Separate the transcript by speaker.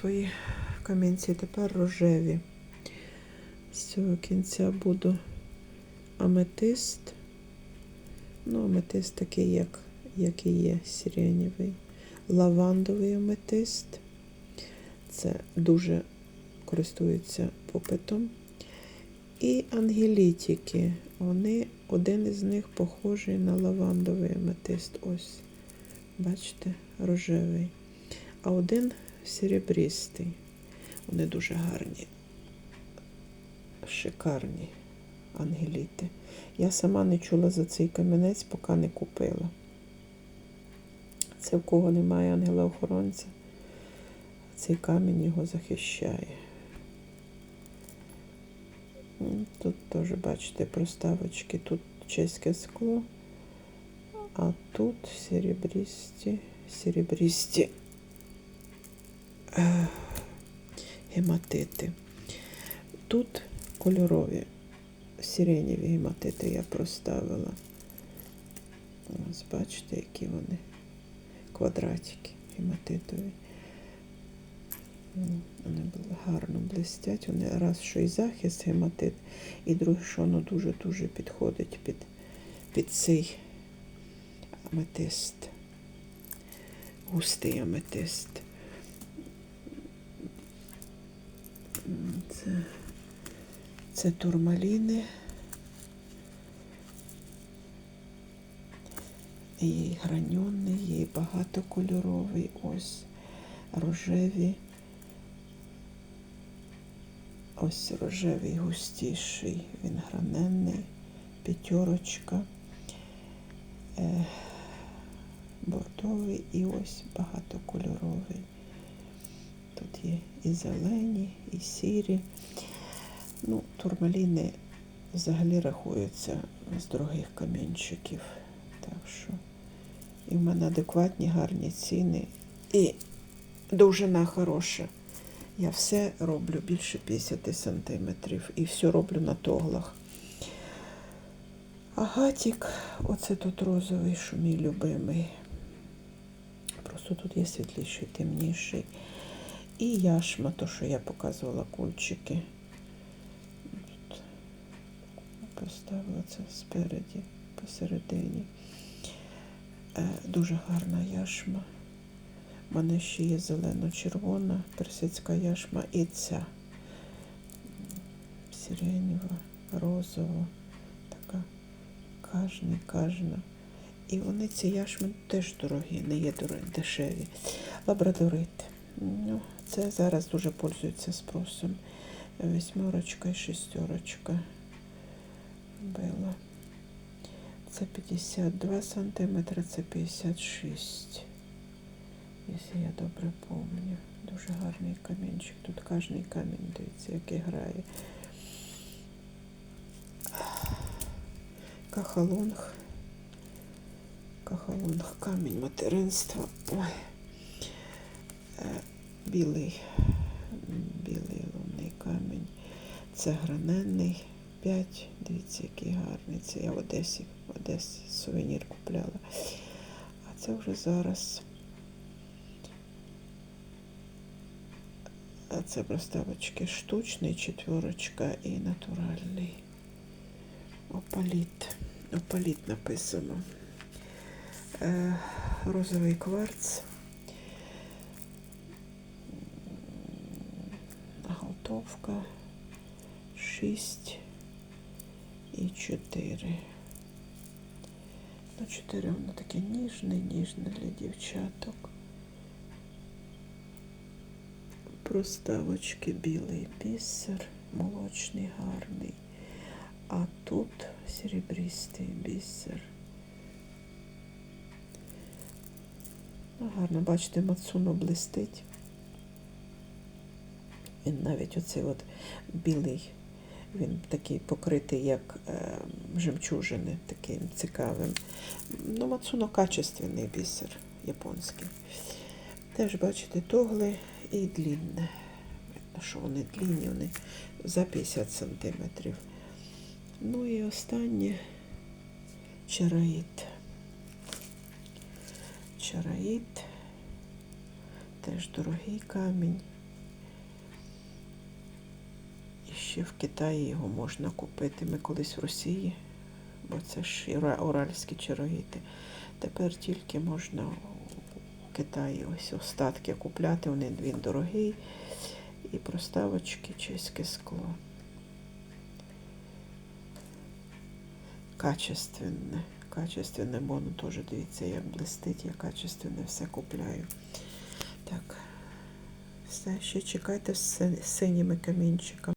Speaker 1: Твої камінці тепер рожеві. З цього кінця буду аметист. Ну, аметист такий, як, як і є сиренєвий. Лавандовий аметист. Це дуже користується попитом. І ангелітики. Вони, один із них похожий на лавандовий аметист. Ось, бачите, рожевий. А один серебристий. Вони дуже гарні, шикарні ангеліти. Я сама не чула за цей камінець, поки не купила. Це в кого немає ангела-охоронця, цей камінь його захищає. Тут теж, бачите, проставочки, тут чеське скло, а тут серебристі, серебристі гематити. Тут кольорові сиренєві гематити я проставила. Ось бачите, які вони квадратики гематитові. Вони гарно блистять. Вони раз, що і захист гематит, і друге, що воно дуже-дуже підходить під, під цей аметист. Густий аметист. Це, турмаліни. Є і граньонний, є багатокольоровий. Ось рожеві. Ось рожевий густіший, він граненний, п'ятерочка, е, бордовий і ось багатокольоровий. Тут є і зелені, і сірі. Ну, турмаліни взагалі рахуються з дорогих камінчиків. Так що і в мене адекватні, гарні ціни. І довжина хороша. Я все роблю більше 50 сантиметрів. І все роблю на тоглах. Агатік, оце тут розовий, що мій любимий. Просто тут є світліший, темніший. І яшма, то, що я показувала кульчики. Поставила це спереді, посередині. Е, дуже гарна яшма. У мене ще є зелено-червона персидська яшма і ця сиренєва, розова, така кажна, кажна. І вони ці яшми теж дорогі, не є дешеві. Лабрадорит. Ну, це зараз дуже пользується спросом. Вісьмерочка і шестерочка била. Це 52 сантиметри, це 56. Якщо я добре пам'ятаю. Дуже гарний камінчик. Тут кожний камінь, дивіться, який грає. Кахалонг. Кахалонг, камінь материнства. Ой. Білий. Білий лунний камінь. Це граненний. 5. Дивіться, який гарний. Це я в Одесі, в Одесі сувенір купляла. А це вже зараз. А це проставочки штучний, четверочка і натуральний. Опаліт. Опаліт написано. Е, розовий кварц. Галтовка 6 і 4. Ну, 4 воно таке ніжне, ніжне для дівчаток. Проставочки білий бісер, молочний гарний. А тут серебристий бісер. Ну, гарно, бачите, мацуно блистить. І навіть оцей от білий, він такий покритий, як е, жемчужини, таким цікавим. Ну, мацуно качественний бісер японський. Теж, бачите, тогли і длінне. Що вони длінні, вони за 50 сантиметрів. Ну і останнє чараїт. Чараїт. Теж дорогий камінь. Ще в Китаї його можна купити. Ми колись в Росії, бо це ж уральські чарогіти. Тепер тільки можна у Китаї ось остатки купляти, вони він дорогий. І проставочки чеське скло. Качественне. Качественне, бо воно теж дивіться, як блистить, я качественне все купляю. Так, все, ще чекайте з синіми камінчиками.